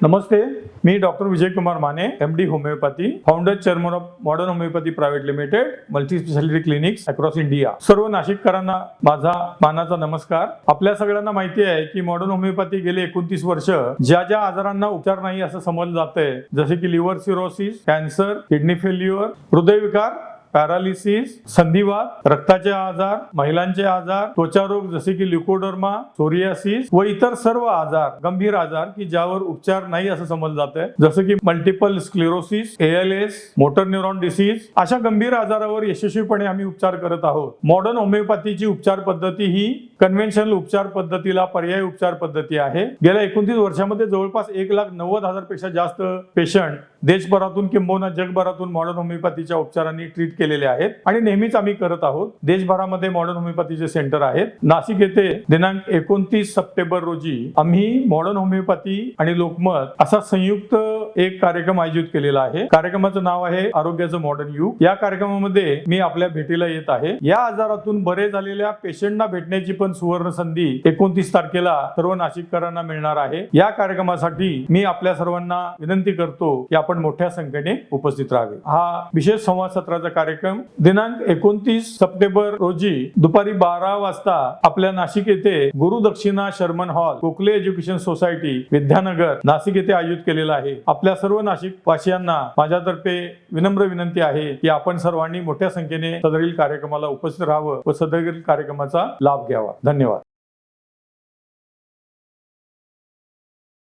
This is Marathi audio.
Namaste me doctor Vijay Kumar Mane M D homeopathy founder chairman of modern homeopathy private limited multi speciality clinics across India सर्व नाशिककरांना माझा मानाचा नमस्कार. आपल्या सगळ्यांना माहिती आहे की मॉडर्न होमिओपॅथी गेले एकोणतीस वर्ष ज्या ज्या आजारांना उपचार नाही असं समजलं जातंय जसे की liver cirrhosis cancer kidney failure हृदयविकार पॅरालिसिस संधिवात रक्ताचे आजार महिलांचे आजार त्वचारोग जसे की ल्युकोडर्मा सोरियासिस व इतर सर्व आजार गंभीर आजार की ज्यावर उपचार नाही असं समजलं जात जसं की multiple sclerosis ALS motor neuron disease अशा गंभीर आजारावर यशस्वीपणे आम्ही उपचार करत आहोत. मॉडर्न होमिओपॅथीची उपचार पद्धती ही कन्व्हेन्शनल उपचार पद्धतीला पर्यायी उपचार पद्धती आहे. गेल्या एकोणतीस वर्षामध्ये जवळपास एक लाख नव्वद हजारपेक्षा जास्त पेशंट देशभरातून किंबहुना जगभरातून मॉडर्न होमिओपॅथीच्या उपचारांनी ट्रीट केलेले आहेत. आणि नेहमीच आम्ही करत आहोत. देशभरामध्ये मॉडर्न होमिओपॅथीचे सेंटर आहेत. नाशिक येथे दिनांक एकोणतीस सप्टेंबर रोजी आम्ही मॉडर्न होमिओपॅथी आणि लोकमत असा संयुक्त एक कार्यक्रम आयोजित केलेला आहे. कार्यक्रमाचं नाव आहे आरोग्याचं मॉडर्न युग. या कार्यक्रमामध्ये मी आपल्या भेटीला येत आहे. या आजारातून बरे झालेल्या पेशंटना भेटण्याची पण सुवर्ण संधी एकोणतीस तारखेला सर्व नाशिककरांना मिळणार आहे. या कार्यक्रमासाठी मी आपल्या सर्वांना विनंती करतो की आपण मोठ्या संख्येने उपस्थित राहावे. हा विशेष संवाद सत्राचा कार्यक्रम दिनांक एकोणतीस सप्टेंबर रोजी दुपारी बारा वाजता आपल्या नाशिक येथे Guru Dakshina Sharman hall Kokle education society Vidyanagar Nashik येथे आयोजित केलेला आहे. आपल्या सर्व नाशिक वासियांना माझ्यातर्फे विनम्र विनंती आहे की आपण सर्वांनी मोठ्या संख्येने सदरील कार्यक्रमाला उपस्थित राहावं व सदरील कार्यक्रमाचा लाभ घ्यावा. धन्यवाद.